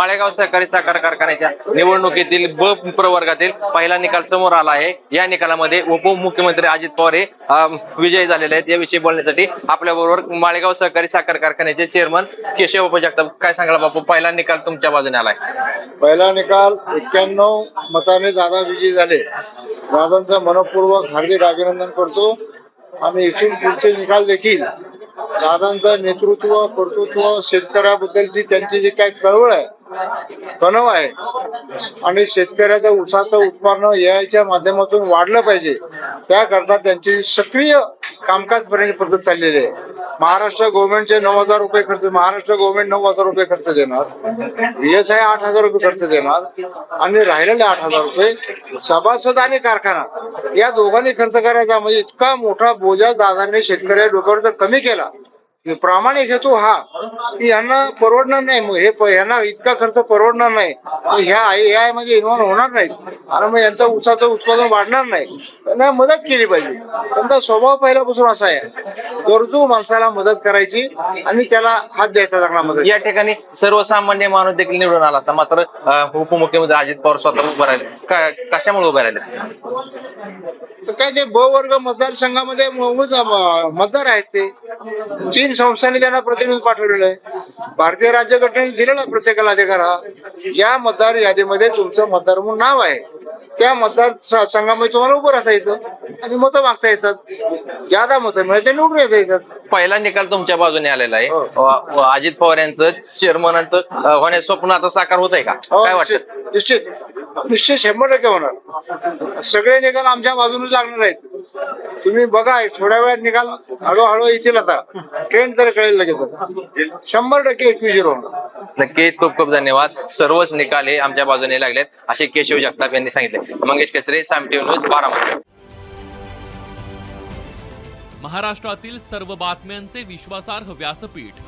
माळेगाव सहकारी साखर कारखान्याच्या निवडणुकीतील ब प्रवर्गातील पहिला निकाल समोर आला आहे. या निकालामध्ये उपमुख्यमंत्री अजित पवार हे विजयी झालेले आहेत. याविषयी बोलण्यासाठी आपल्या बरोबर माळेगाव सहकारी साखर कारखान्याचे चेअरमन केशव उपजागता काय सांगाल बापू? पहिला निकाल तुमच्या बाजूने आलाय. पहिला निकाल एक्क्याण्णव मताने दादा विजयी झाले. दादांचं मनपूर्वक हार्दिक अभिनंदन करतो. आणि इथून पुढचे निकाल देखील दादांचं नेतृत्व कर्तृत्व शेतकऱ्याबद्दलची त्यांची जी काही कळवळ आहे कणव आहे. आणि शेतकऱ्याचं ऊसाचं उत्पन्न याच्या माध्यमातून वाढलं पाहिजे. त्याकरता त्यांची सक्रिय कामकाज करण्याची पद्धत चाललेली आहे. महाराष्ट्र गव्हर्नमेंटचे नऊ हजार रुपये खर्च महाराष्ट्र गव्हर्नमेंट नऊ हजार रुपये खर्च देणार. बीएसआय आठ हजार रुपये खर्च देणार. आणि राहिलेले आठ हजार रुपये सभासद आणि कारखाना. या दोघांनी खर्च करायचा. म्हणजे इतका मोठा बोजा दादाने शेतकऱ्या डोक्यावर जर कमी केला. प्रामाणिक हेतू हा. की यांना परवडणार नाही. मग हे यांना इतका खर्च परवडणार नाही. मग ह्या आयमध्ये इन्व्हॉल्व होणार नाहीत. आणि मग यांचं ऊसाचं उत्पादन वाढणार नाही. त्यांना मदत केली पाहिजे. त्यांचा स्वभाव पहिल्यापासून असा आहे. गरजू माणसाला मदत करायची आणि त्याला हात द्यायचा चांगला मदत. या ठिकाणी सर्वसामान्य माणूस देखील निवडून आला होता मात्र उपमुख्यमंत्री अजित पवार स्वतः उभे राहिले. कशामुळे उभे राहिले? तर काय ते ब वर्ग मतदारसंघामध्ये मतदार आहेत ते. तीन संस्थांनी त्यांना प्रतिनिधी पाठवलेलं आहे. भारतीय राज्यघटनेने दिलेला प्रत्येकाला अधिकार हा. या मतदार यादीमध्ये तुमचं मतदार म्हणून नाव आहे. त्या मतदार संघामध्ये तुम्हाला उभं राहता येतं. आणि मतं मागता येतात. ज्यादा मतं मिळेल ते निवडून येता येतात. पहिला निकाल तुमच्या बाजूने आलेला आहे. हो. व- अजित पवार यांचं चेअरमनांचं होण्याचं स्वप्न आता साकार होत आहे का? हो, काय वाटतं? निश्चित. निश्चित. निश्चित शंभर टक्के होणार. सगळे निकाल आमच्या बाजूने लागणार आहेत. तुम्ही बघा थोड्या वेळात निकाल हळूहळू येतील आता. ट्रेंड तर कळेल लगेच शंभर टक्के एकवीस झिरो नक्कीच खूप खूप धन्यवाद. सर्वच निकाल हे आमच्या बाजूने लागलेत. असे केशव जगताप यांनी सांगितले. मंगेश कचरे साम टीव्ही न्यूज बारामती. महाराष्ट्रातील सर्व बातम्यांचे विश्वासार्ह व्यासपीठ.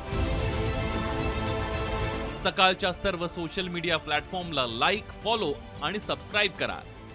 सकाळच्या सर्व सोशल मीडिया प्लॅटफॉर्मला लाईक फॉलो आणि सबस्क्राईब करा.